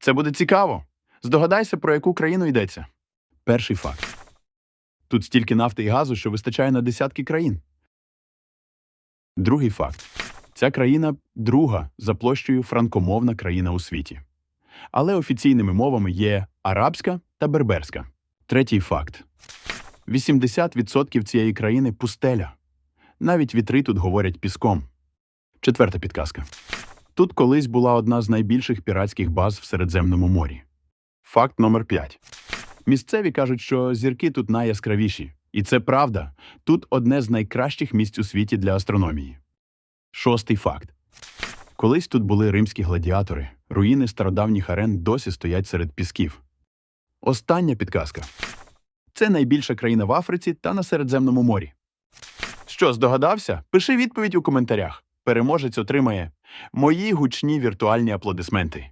Це буде цікаво. Здогадайся, про яку країну йдеться. Перший факт. Тут стільки нафти і газу, що вистачає на десятки країн. Другий факт. Ця країна друга за площею франкомовна країна у світі. Але офіційними мовами є арабська та берберська. Третій факт. 80% цієї країни пустеля. Навіть вітри тут говорять піском. Четверта підказка. Тут колись була одна з найбільших піратських баз в Середземному морі. Факт номер 5. Місцеві кажуть, що зірки тут найяскравіші. І це правда. Тут одне з найкращих місць у світі для астрономії. Шостий факт. Колись тут були римські гладіатори. Руїни стародавніх арен досі стоять серед пісків. Остання підказка. Це найбільша країна в Африці та на Середземному морі. Що, здогадався? Пиши відповідь у коментарях. Переможець отримає мої гучні віртуальні аплодисменти.